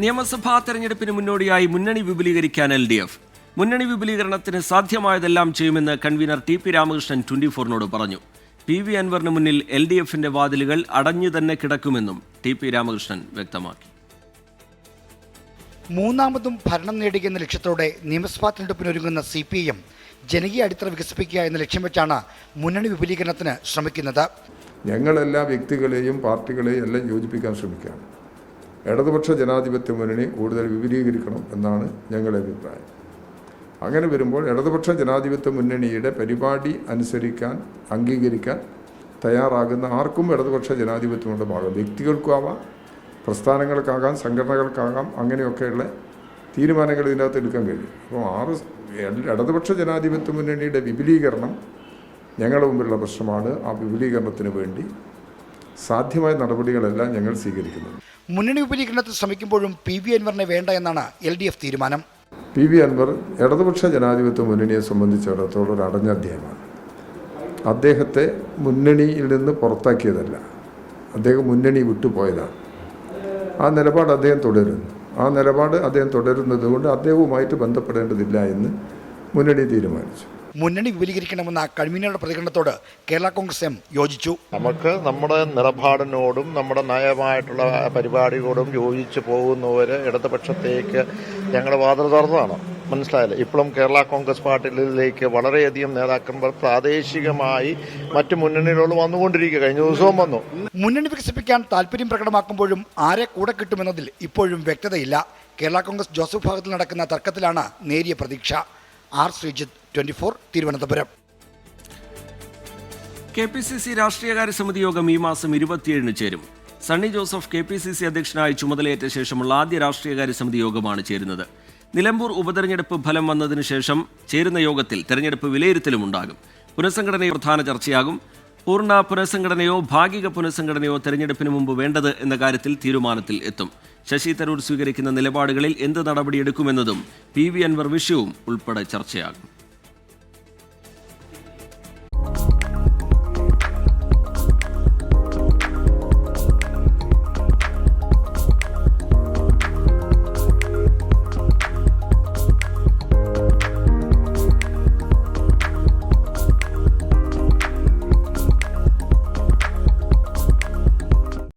നിയമസഭാ തെരഞ്ഞെടുപ്പിന് മുന്നോടിയായി മുന്നണി വിപുലീകരിക്കാൻ എൽ ഡി എഫ്. മുന്നണി വിപുലീകരണത്തിന് സാധ്യമായതെല്ലാം ചെയ്യുമെന്ന് convener T P Ramakrishnan twenty ഫോറിനോട് പറഞ്ഞു. പി വി അൻവറിന് മുന്നിൽ എൽ ഡി എഫിന്റെ വാതിലുകൾ അടഞ്ഞു തന്നെ കിടക്കുമെന്നും ടി പി രാമകൃഷ്ണൻ വ്യക്തമാക്കി. മൂന്നാമതും ഭരണം നേടുക എന്ന ലക്ഷ്യത്തോടെ നിയമസഭാ തെരഞ്ഞെടുപ്പിനൊരുങ്ങുന്ന സി പി എം ജനകീയ അടിത്തറ വികസിപ്പിക്കുക എന്ന ലക്ഷ്യം വെച്ചാണ് മുന്നണി വിപുലീകരണത്തിന് ശ്രമിക്കുന്നത്. ഞങ്ങളെല്ലാ വ്യക്തികളെയും പാർട്ടികളെയും എല്ലാം യോജിപ്പിക്കാൻ ശ്രമിക്കുകയാണ്. ഇടതുപക്ഷ ജനാധിപത്യ മുന്നണി കൂടുതൽ വിപുലീകരിക്കണം എന്നാണ് ഞങ്ങളുടെ അഭിപ്രായം. അങ്ങനെ വരുമ്പോൾ ഇടതുപക്ഷ ജനാധിപത്യ മുന്നണിയുടെ പരിപാടി അനുസരിക്കാൻ അംഗീകരിക്കാൻ തയ്യാറാകുന്ന ആർക്കും ഇടതുപക്ഷ ജനാധിപത്യങ്ങളുടെ ഭാഗം വ്യക്തികൾക്കും ആവാം പ്രസ്ഥാനങ്ങൾക്കാകാം സംഘടനകൾക്കാകാം അങ്ങനെയൊക്കെയുള്ള തീരുമാനങ്ങൾ ഇതിനകത്ത് എടുക്കാൻ കഴിയും. അപ്പോൾ ആറ് ഇടതുപക്ഷ ജനാധിപത്യ മുന്നണിയുടെ വിപുലീകരണം ഞങ്ങളുടെ മുമ്പിലുള്ള പ്രശ്നമാണ്. ആ വിപുലീകരണത്തിന് വേണ്ടി സാധ്യമായ നടപടികളെല്ലാം ഞങ്ങൾ സ്വീകരിക്കുന്നത് മുന്നണി വിപുലീകരണത്തിൽ ശ്രമിക്കുമ്പോഴും പി വി അൻവറിനെ വേണ്ട എന്നാണ് എൽ ഡി എഫ് തീരുമാനം. പി വി അൻവർ ഇടതുപക്ഷ ജനാധിപത്യ മുന്നണിയെ സംബന്ധിച്ചിടത്തോളം ഒരു അടഞ്ഞ അധ്യായമാണ് അദ്ദേഹത്തെ മുന്നണിയിൽ നിന്ന് പുറത്താക്കിയതല്ല. അദ്ദേഹം മുന്നണി വിട്ടുപോയതാണ്. ആ നിലപാട് അദ്ദേഹം തുടരുന്നു. ആ നിലപാട് അദ്ദേഹം തുടരുന്നത് കൊണ്ട് അദ്ദേഹവുമായിട്ട് ബന്ധപ്പെടേണ്ടതില്ല എന്ന് മുന്നണി തീരുമാനിച്ചു. മുന്നണി വിപുലീകരിക്കണമെന്ന കൺവീനറുടെ പ്രതികരണത്തോട് കേരള കോൺഗ്രസ് എം യോജിച്ചു. നമുക്ക് നമ്മുടെ നിലപാടിനോടും നമ്മുടെ നയമായിട്ടുള്ള പരിപാടികളോടും യോജിച്ചു പോകുന്നവര് ഇടതുപക്ഷത്തേക്ക് ഞങ്ങൾ വാതിൽ തുറന്നതാണ്. മനസ്സിലായില്ല? ഇപ്പോഴും കേരള കോൺഗ്രസ് പാർട്ടിയിലേക്ക് വളരെയധികം നേതാക്കന്മാർ പ്രാദേശികമായി മറ്റു മുന്നണികളോട് വന്നുകൊണ്ടിരിക്കുക. കഴിഞ്ഞ ദിവസവും വന്നു. മുന്നണി വികസിപ്പിക്കാൻ താല്പര്യം പ്രകടമാക്കുമ്പോഴും ആരെ കൂടെ കിട്ടുമെന്നതിൽ ഇപ്പോഴും വ്യക്തതയില്ല. കേരള കോൺഗ്രസ് ജോസഫ് ഭാഗത്തിൽ നടക്കുന്ന തർക്കത്തിലാണ് നേരിയ പ്രതീക്ഷ. R Sreejith twenty four Thiruvananthapuram. K P C C രാഷ്ട്രീയകാര്യ സമിതി യോഗം ഈ മാസം ഇരുപത്തിയേഴിന് ചേരും. Sunny Joseph K P C C അധ്യക്ഷനായി ചുമതലയേറ്റ ശേഷമുള്ള ആദ്യ രാഷ്ട്രീയകാര്യ സമിതി യോഗമാണ് ചേരുന്നത്. നിലമ്പൂർ ഉപതെരഞ്ഞെടുപ്പ് ഫലം വന്നതിന് ശേഷം ചേരുന്ന യോഗത്തിൽ തെരഞ്ഞെടുപ്പ് വിലയിരുത്തലും ഉണ്ടാകും പുനഃസംഘടനയെ പ്രധാന ചർച്ചയാകും. പൂർണ പുനഃസംഘടനയോ ഭാഗിക പുനഃസംഘടനയോ തെരഞ്ഞെടുപ്പിന് മുമ്പ് വേണ്ടത് എന്ന കാര്യത്തിൽ തീരുമാനത്തിൽ എത്തും. ശശി തരൂർ സ്വീകരിക്കുന്ന നിലപാടുകളിൽ എന്ത് നടപടിയെടുക്കുമെന്നതും പി വി അൻവർ വിഷയവും ഉൾപ്പെടെ ചർച്ചയാകും.